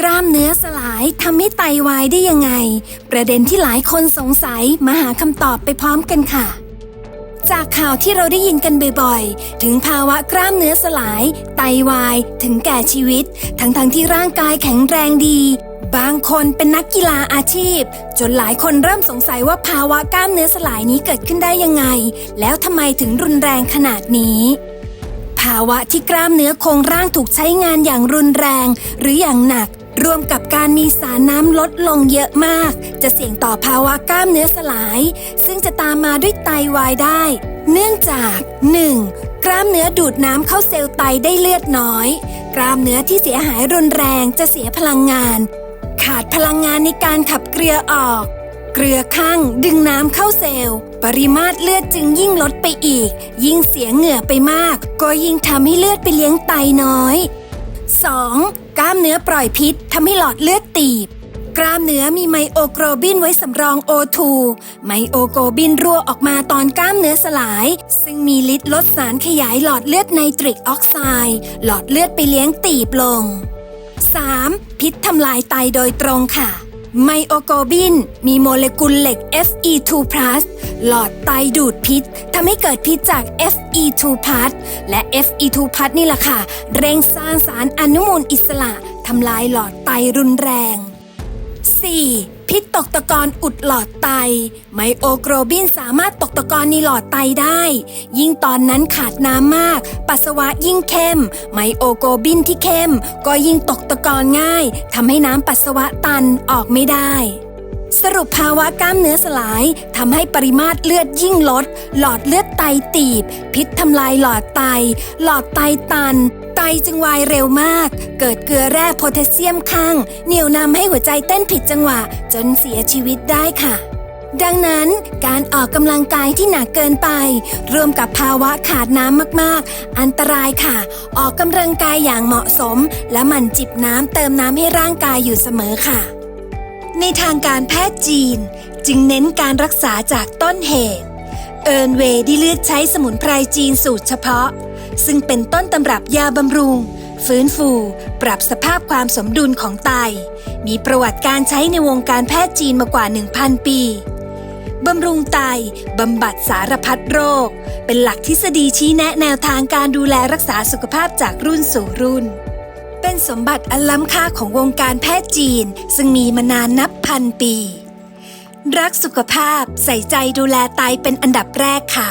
กล้ามเนื้อสลายทำให้ไตวายได้ยังไง ประเด็นที่หลายคนสงสัยมาหาคำตอบไปพร้อมกันค่ะ จากข่าวที่เราได้ยินกันบ่อยๆ ถึงภาวะกล้ามเนื้อสลาย ไตวาย ถึงแก่ชีวิต ทั้งๆที่ร่างกายแข็งแรงดี บางคนเป็นนักกีฬาอาชีพ จนหลายคนเริ่มสงสัยว่าภาวะกล้ามเนื้อสลายนี้เกิดขึ้นได้ยังไง แล้วทำไมถึงรุนแรงขนาดนี้ภาวะที่กล้ามเนื้อโครงร่างถูกใช้งานอย่างรุนแรง หรืออย่างหนัก รวมกับการมีสารน้ำลดลงเยอะมาก จะเสี่ยงต่อภาวะกล้ามเนื้อสลาย ซึ่งจะตามมาด้วยไตวายได้ เนื่องจาก 1. กล้ามเนื้อดูดน้ำเข้าเซลล์ไตได้เลือดน้อย กล้ามเนื้อที่เสียหายรุนแรงจะเสียพลังงาน ขาดพลังงานในการขับเกลือออก เกลือข้างดึงน้ำเข้าเซลล์ ปริมาตรเลือดจึงยิ่งลดไปอีก ยิ่งเสียเหงื่อไปมาก ก็ยิ่งทำให้เลือดไปเลี้ยงไตน้อย 2. กล้ามเนื้อปล่อยพิษทำให้หลอดเลือดตีบ กล้ามเนื้อมีไมโอโกลบินไว้สำรอง O2 ไมโอโกลบินรั่วออกมาตอนกล้ามเนื้อสลาย ซึ่งมีฤทธิ์ลดสารขยายหลอดเลือดไนตริกออกไซด์หลอดเลือดไปเลี้ยงตีบลง 3. พิษทำลายไตโดยตรงค่ะ ไมโอโกบิน มีโมเลกุลเหล็ก Fe2+ หลอดไตดูดพิษทำให้เกิดพิษจาก Fe2+ และ Fe2+ นี่แหละค่ะ เร่งสร้างสารอนุมูลอิสระ ทำลายหลอดไตรุนแรง 4. พิษตกตะกอนอุดหลอดไต ไมโอโกลบินสามารถตกตะกอนในหลอดไตได้ ยิ่งตอนนั้นขาดน้ำมาก ปัสสาวะยิ่งเข้ม ไมโอโกลบินที่เข้ม ก็ยิ่งตกตะกอนง่ายทำให้น้ำปัสสาวะตันออกไม่ได้สรุปภาวะกล้ามเนื้อสลายทำให้ปริมาตรเลือดยิ่งลด หลอดเลือดไตตีบ พิษทำลายหลอดไต หลอดไตตัน ไตจึงวายเร็วมาก เกิดเกลือแร่โพแทสเซียมข้างเหนี่ยวนำให้หัวใจเต้นผิดจังหวะ จนเสียชีวิตได้ค่ะ ดังนั้นการออกกำลังกายที่หนักเกินไป รวมกับภาวะขาดน้ำมากๆ อันตรายค่ะ ออกกำลังกายอย่างเหมาะสม และหมั่นจิบน้ำเติมน้ำให้ร่างกายอยู่เสมอค่ะ ในทางการแพทย์จีน จึงเน้นการรักษาจากต้นเหตุ เอิร์นเวย์ได้เลือกใช้สมุนไพรจีนสูตรเฉพาะ ซึ่งเป็นต้นตำรับยาบำรุง ฟื้นฟู ปรับสภาพความสมดุลของไต มีประวัติการใช้ในวงการแพทย์จีนมากว่า 1,000 ปีบำรุงไต บำบัดสารพัดโรค เป็นหลักทฤษฎีชี้แนะแนวทางการดูแลรักษาสุขภาพจากรุ่นสู่รุ่น เป็นสมบัติอันล้ำค่าของวงการแพทย์จีน ซึ่งมีมานานนับพันปี รักสุขภาพใส่ใจดูแลไตเป็นอันดับแรกค่ะ